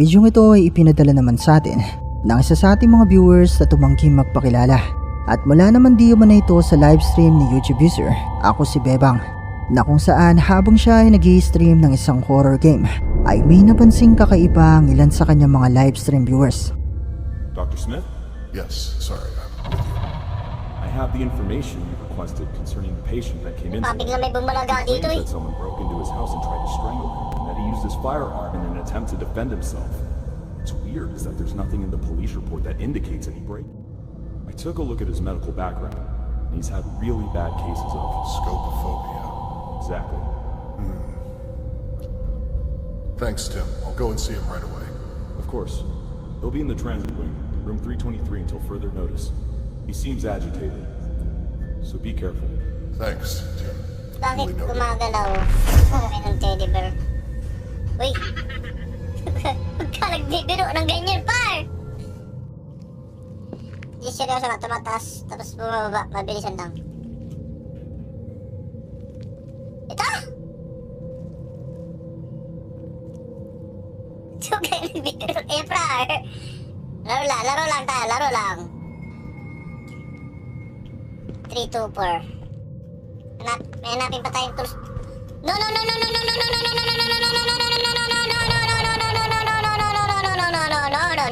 Ang bidyong ito ay ipinadala naman sa atin ng isa sa ating mga viewers na tumangking magpakilala. At mula naman di man ito sa livestream ni YouTube user, ako si Bebang, na kung saan habang siya ay nag stream ng isang horror game, ay may napansing kakaiba ang ilan sa kanyang mga livestream viewers. Dr. Smith, Yes, sorry, I'm with you. I have the information you requested concerning the patient that came in. Pa, bigla may bumalaga dito eh. that someone broke into his house and tried to strangle him, his firearm in an attempt to defend himself. What's weird is that there's nothing in the police report that indicates any break. I took a look at his medical background, and he's had really bad cases of Scopophobia. exactly. Hmm. Thanks, Tim. I'll go and see him right away. Of course, he'll be in the transit wing, room 323 until further notice. He seems agitated, so be careful. Thanks, Tim. Bakit Uy! Huwag ka nagbibiro ng ganyan, par! Hindi seryoso ka, tumataas, tapos bumababa, mabilisan lang. Ito! Huwag ka nagbibiro, eh, par! Laro lang, laro lang tayo, laro lang. 3, 2, 4. Hanap, may hanapin pa tayong tools. No, no, no, no, no, no, no, no, no, no, no, no, no, no, no, no, no,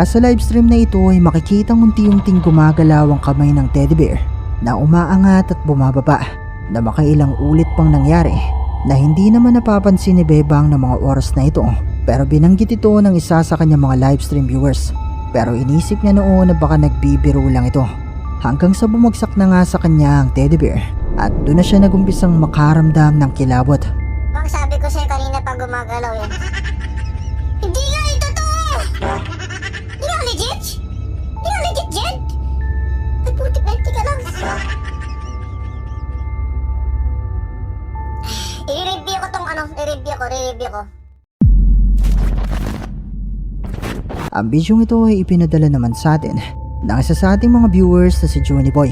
Mula sa livestream na ito ay makikitang unti-unting gumagalaw ang kamay ng teddy bear na umaangat at bumababa na makailang ulit pang nangyari na hindi naman napapansin ni Bebang ng mga oras na ito. Pero binanggit ito ng isa sa kanyang mga livestream viewers. Pero inisip niya noon na baka nagbibiro lang ito. Hanggang sa bumagsak na nga sa kanya ang teddy bear at doon na siya nagumpisang makaramdam ng kilabot. Bang, sabi ko sa'yo kanina pa gumagalaw yan. Ang bisyong ito ay ipinadala naman sa atin ng isa sa ating mga viewers na si Johnny Boy.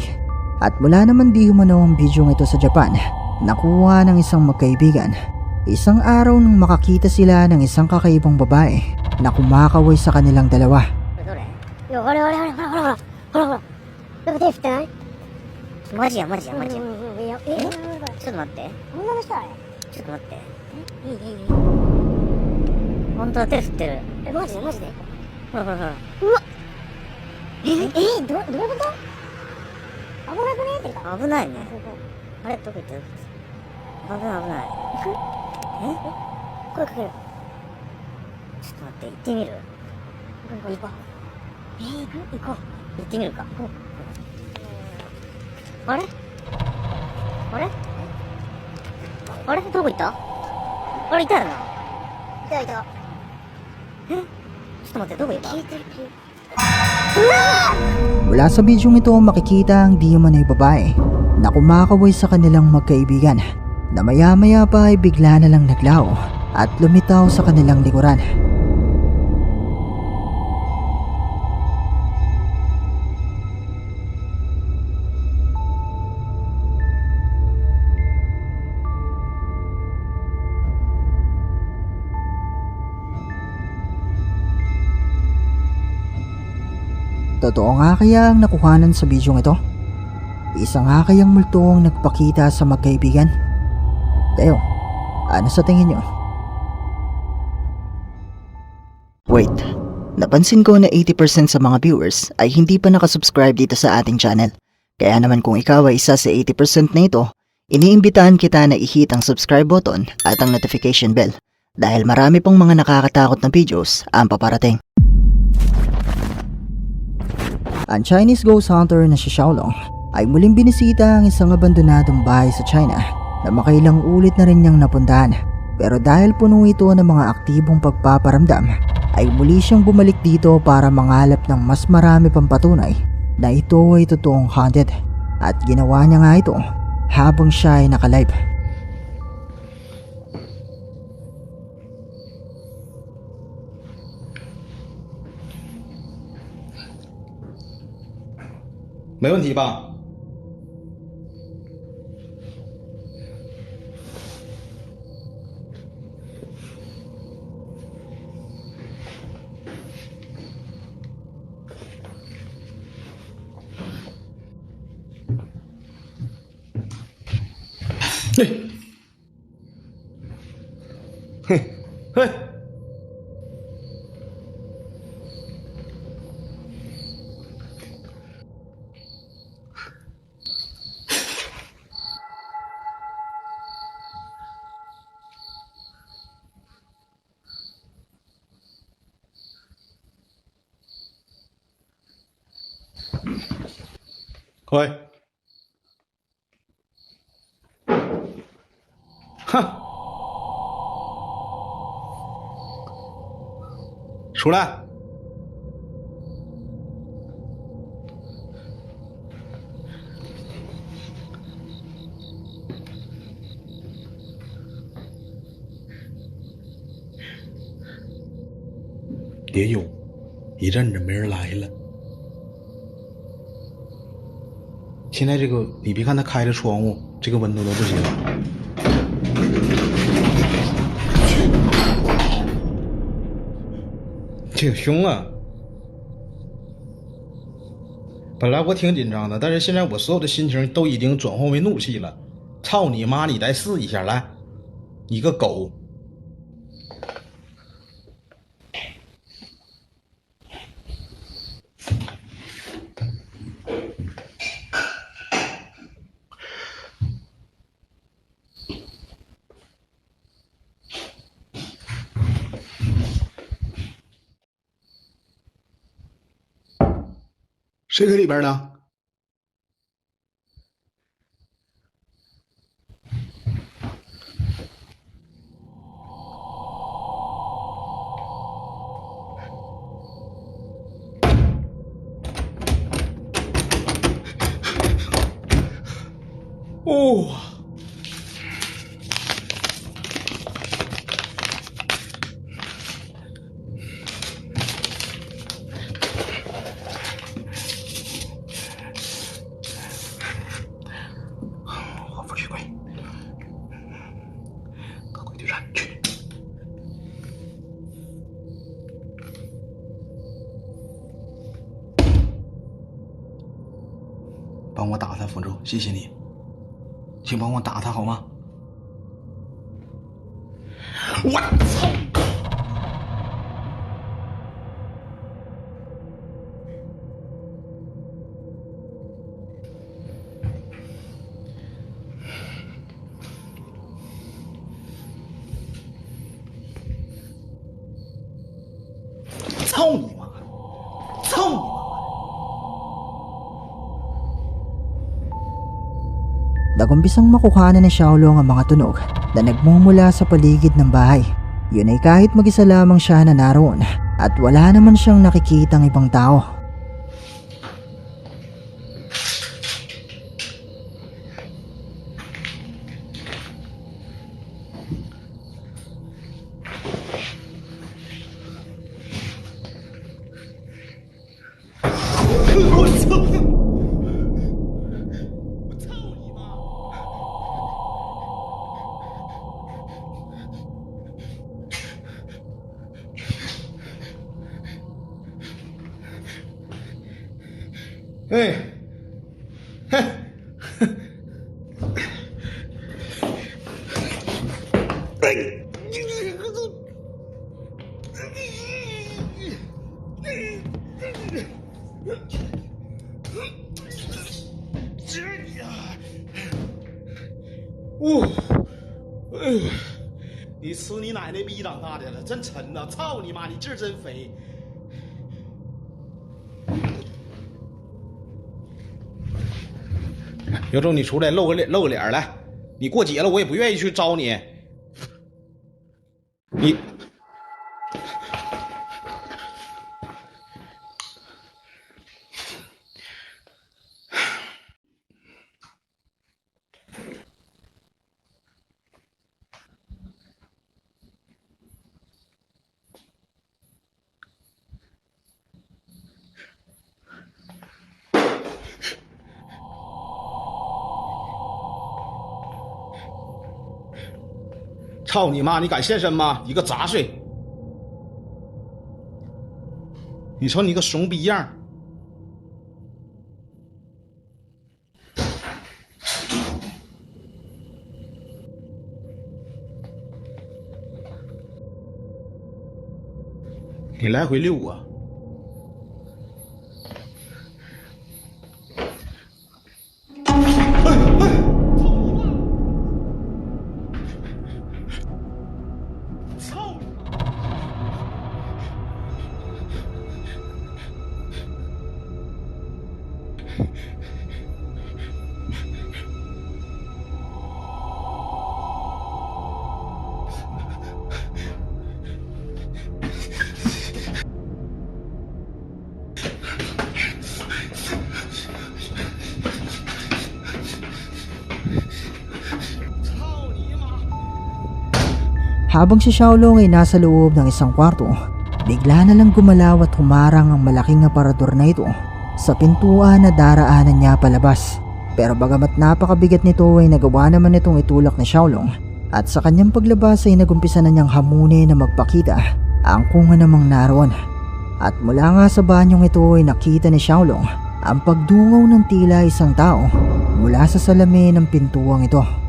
At mula naman di humano ang bisyong ito sa Japan, nakuha ng isang magkaibigan. Isang araw nang makakita sila ng isang kakaibang babae na kumakaway sa kanilang dalawa. Maji, maji, maji. うわえええどどういうこと？危なくね？ってか危ないね。あれ？どこ行った？危ない危ない。え？声かける。ちょっと待って行ってみる？行こうえー、行こう。行ってみるか？あれ？あれ？あれ？どこ行った？あれいたよな。いたいた。え？Gusto mo tutuloy ba? Mula sa bidyong ito makikita ang di ay babae na kumakaway sa kanilang magkaibigan na maya-maya pa ay bigla na lang naglaho at lumitaw sa kanilang likuran. Totoo nga kaya ang nakuhanan sa bidyong ito? Isa nga kayang multo ang nagpakita sa magkaibigan? Kayo, ano sa tingin nyo? Wait, napansin ko na 80% sa mga viewers ay hindi pa nakasubscribe dito sa ating channel. Kaya naman kung ikaw ay isa sa 80% na ito, iniimbitahan kita na i-hit ang subscribe button at ang notification bell dahil marami pang mga nakakatakot na videos ang paparating. Ang Chinese ghost hunter na si Xiaolong ay muling binisita ang isang abandonadong bahay sa China na makailang ulit na rin niyang napuntahan. Pero dahil puno ito ng mga aktibong pagpaparamdam, ay muli siyang bumalik dito para mangalap ng mas marami pang patunay na ito ay totoong haunted. At ginawa niya nga ito habang siya ay nakalive. 没问题吧？嘿，嘿，喂，哼，出来！别有，一阵子没人来了。现在这个，你别看它开着窗户，这个温度都不行。挺凶啊！本来我挺紧张的，但是现在我所有的心情都已经转换为怒气了。操你妈！你再试一下，来，你个狗！谁搁里边呢？哦，谢谢你，Nagumpisang makuhanan ni Xiaolong ang mga tunog na nagmumula sa paligid ng bahay. Yun ay kahit mag-isa lamang siya na naroon at wala naman siyang nakikitang ibang tao. 你吃你奶奶逼长大的了，真沉呐、啊！操你妈，你劲儿真肥。有种你出来露个脸，露个脸来。你过节了，我也不愿意去招。你操你妈！你敢现身吗？你个杂碎！你瞅你个怂逼样儿！你来回溜啊！Habang si Xiaolong ay nasa loob ng isang kwarto, bigla na lang gumalaw at humarang ang malaking aparador na ito sa pintuan na daraanan niya palabas. Pero bagamat napakabigat nito ay nagawa naman itong itulak ni Xiaolong at sa kanyang paglabas ay nagumpisa na niyang hamunin na magpakita ang kunga namang naroon. At mula nga sa banyong ito ay nakita ni Xiaolong ang pagdungaw ng tila isang tao mula sa salamin ng pintuang ito.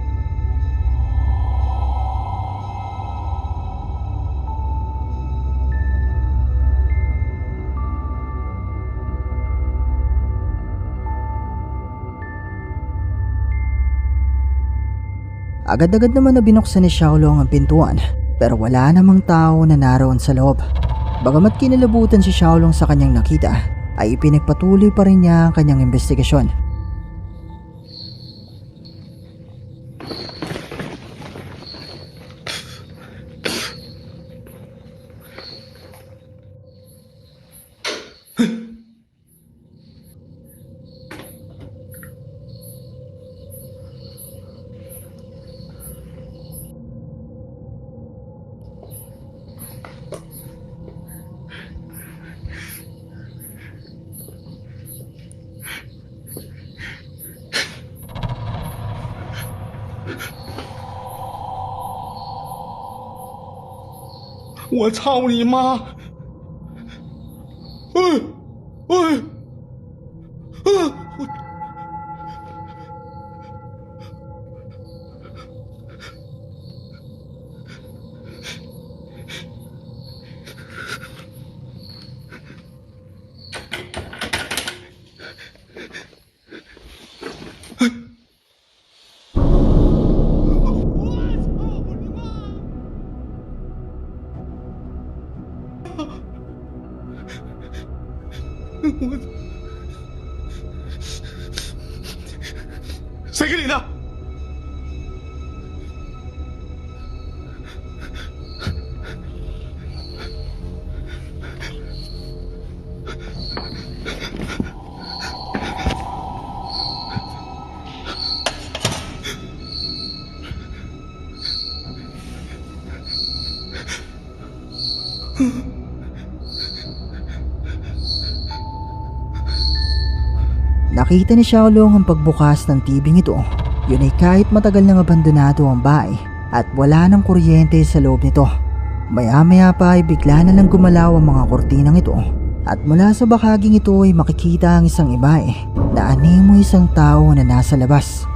Agad-agad naman na binuksan ni Xiaolong ang pintuan pero wala namang tao na naroon sa loob. Bagamat kinalabutan si Xiaolong sa kanyang nakita, ay ipinagpatuloy pa rin niya ang kanyang investigasyon. "我操你妈！谁给你的？？Nakita ni Xiaolong ang pagbukas ng tibing ito. Yun ay kahit matagal nang abandonado ang bahay at wala ng kuryente sa loob nito. Maya-maya pa ay bigla na lang gumalaw ang mga kortinang ito at mula sa bakaging ito ay makikita ang isang ibae na animo isang tao na nasa labas.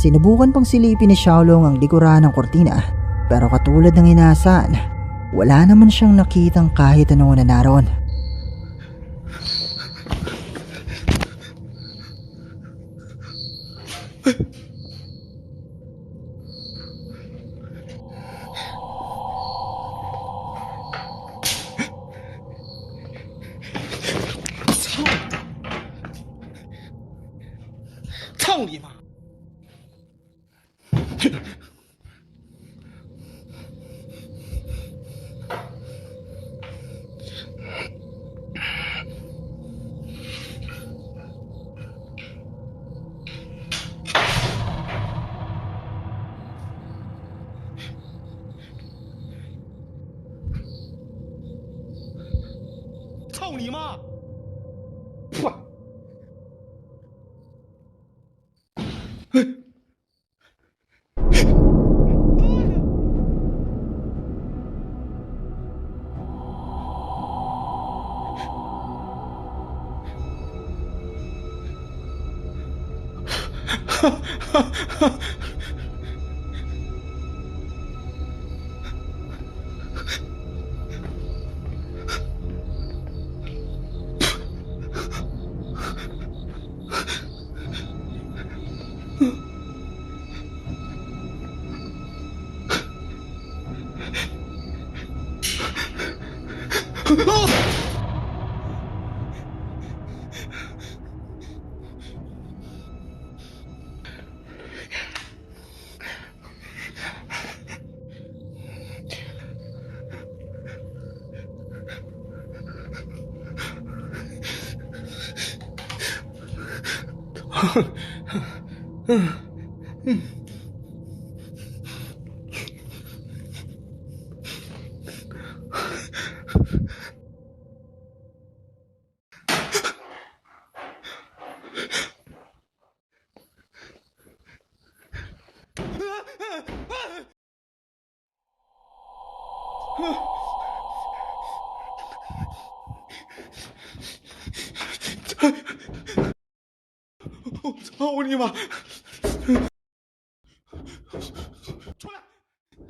Sinubukan pang silipin ni Xiaolong ang likuran ng kortina pero katulad ng inaasahan, wala naman siyang nakitang kahit ano na naroon. “ Hmm. 嗯嗯我操你妈！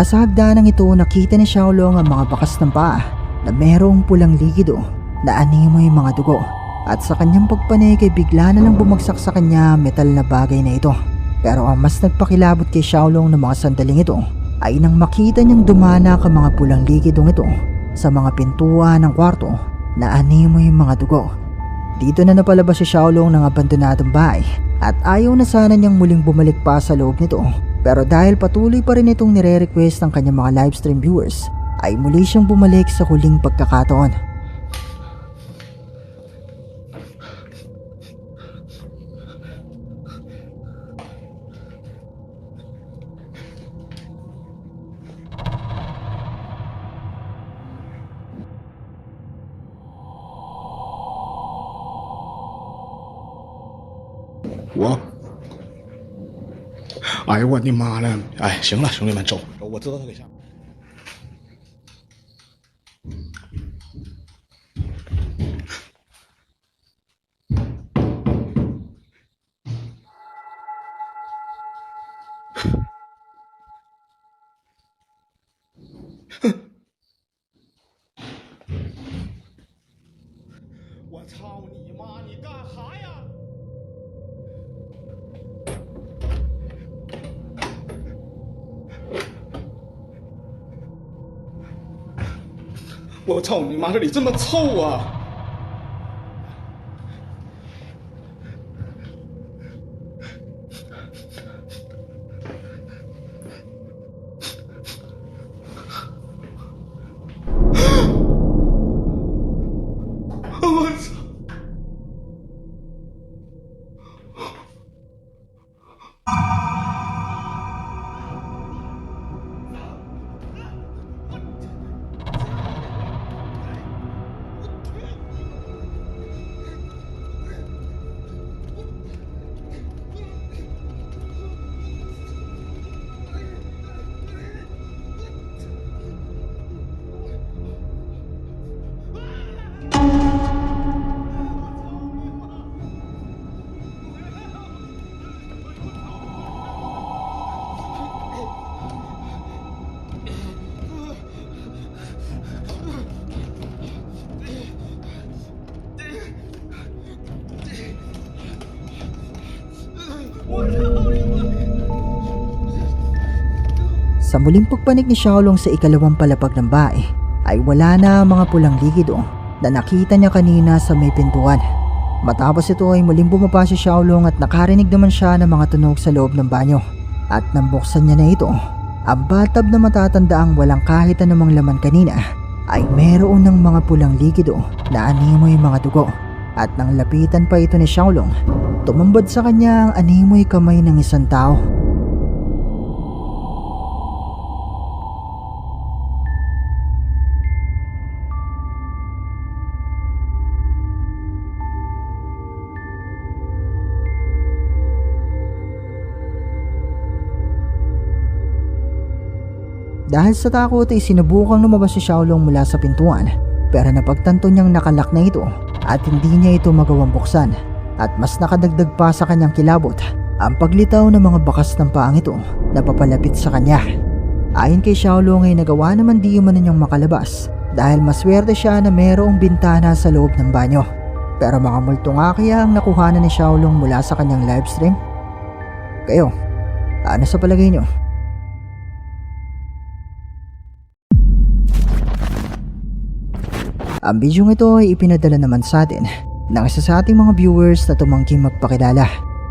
Mula sa hagdanang ito nakita ni Xiaolong ang mga bakas ng paa na merong pulang likido na animoy mga dugo at sa kanyang pagpanig ay bigla na lang bumagsak sa kanya metal na bagay na ito. Pero ang mas nagpakilabot kay Xiaolong ng mga sandaling ito ay nang makita niyang dumanak ang mga pulang likidong ito sa mga pintuan ng kwarto na animoy mga dugo. Dito na napalabas si Xiaolong ng abandonadong bahay at ayaw na sana niyang muling bumalik pa sa loob nito. Pero dahil patuloy pa rin itong nire-request ng kanyang mga livestream viewers, ay muli siyang bumalik sa huling pagkakataon. “哎呦我的妈了！哎，行了，兄弟们，走走，我知道他给下。我操你妈！这里这么臭啊！Sa muling pagpanik ni Xiaolong sa ikalawang palapag ng bae, ay wala na mga pulang likido na nakita niya kanina sa may pintuan. Matapos ito ay muling bumaba si Xiaolong at nakarinig naman siya ng mga tunog sa loob ng banyo. At nang buksan niya na ito, ang bathtub na matatandaang walang kahit anumang laman kanina ay meron ng mga pulang likido na animoy mga dugo. At nang lapitan pa ito ni Xiaolong, tumambad sa kanya ang animoy kamay ng isang tao. Dahil sa takot ay sinubukang lumabas si Xiaolong mula sa pintuan pero napagtanto niyang nakalak na ito at hindi niya ito magawang buksan at mas nakadagdag pa sa kanyang kilabot ang paglitaw ng mga bakas ng paang ito na papalapit sa kanya. Ayon kay Xiaolong ay nagawa naman di man niyang makalabas dahil maswerte siya na mayroong bintana sa loob ng banyo. Pero mga multo nga kaya ang nakuhanan ni Xiaolong mula sa kanyang livestream? Kayo, ano sa palagay niyo? Ang bidyong ito ay ipinadala naman sa atin ng isa sa ating mga viewers na tumangking magpakilala.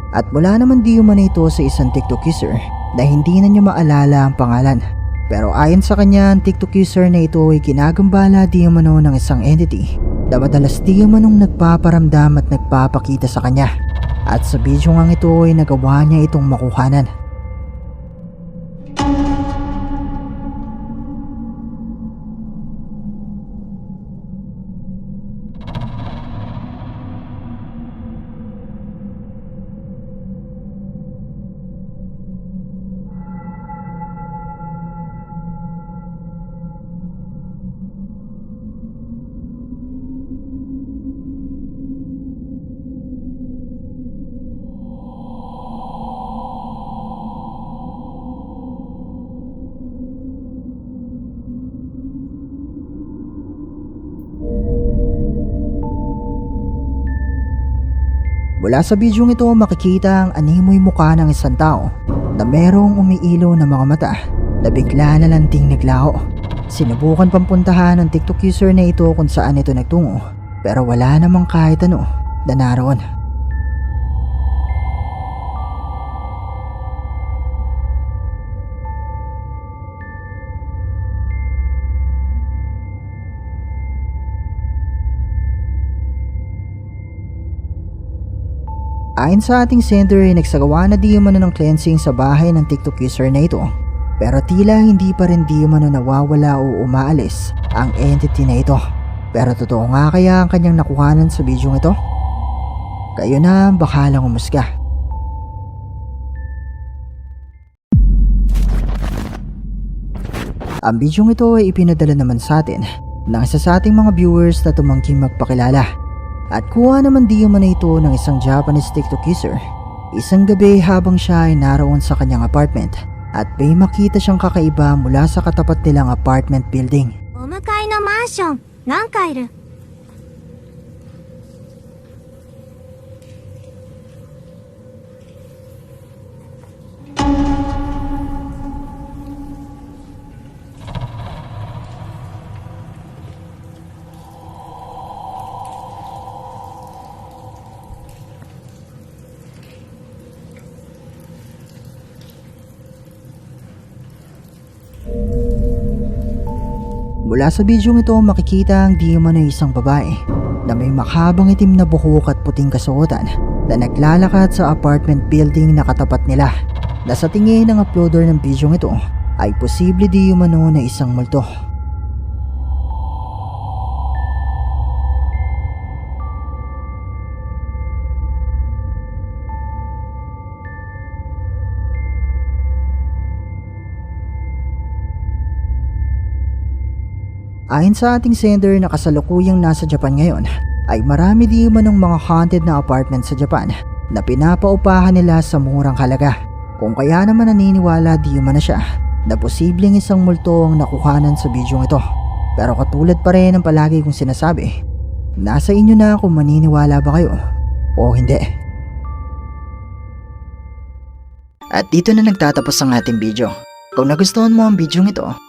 At mula naman di man ito sa isang TikTok user na hindi na niya maalala ang pangalan. Pero ayon sa kanya, ang TikTok user na ito ay kinagambala di umano ng isang entity na madalas di umanong nagpaparamdam at nagpapakita sa kanya. At sa video nga ito ay nagawa niya itong makuhanan. Mula sa bidyong ito makikita ang animoy mukha ng isang tao na merong umiilo na mga mata na bigla na lanting naglaho. Sinubukan pang puntahan ng TikTok user na ito kung saan ito nagtungo pero wala namang kahit ano na naroon. Ayon sa ating sender ay nagsagawa na di umano ng cleansing sa bahay ng TikTok user na ito. Pero tila hindi pa rin di umano nawawala o umaalis ang entity na ito. Pero totoo nga kaya ang kanyang nakuhanan sa video ito? Kayo na ang bakalang umusga. Ang bidyong ito ay ipinadala naman sa atin ng isa sa ating mga viewers na tumangking magpakilala. At kuha naman di man na ito ng isang Japanese TikTokiser. Isang gabi habang siya ay naroon sa kanyang apartment at may makita siyang kakaiba mula sa katapat nilang apartment building. Umukay na mansion, nang kairu? Mula sa bidyong ito makikita ang man ay isang babae na may makhabang itim na buhok at puting kasuotan na naglalakad sa apartment building na katapat nila na sa tingin ng uploader ng bidyong ito ay posible di na isang multo. Ayon sa ating sender na kasalukuyang nasa Japan ngayon, ay marami di man ng mga haunted na apartment sa Japan na pinapaupahan nila sa murang halaga. Kung kaya naman naniniwala di man na siya na posibleng isang multo ang nakuhanan sa bidyong ito. Pero katulad pa rin ng palagi kong sinasabi, nasa inyo na kung maniniwala ba kayo o hindi. At dito na nagtatapos ang ating video. Kung nagustuhan mo ang video ito,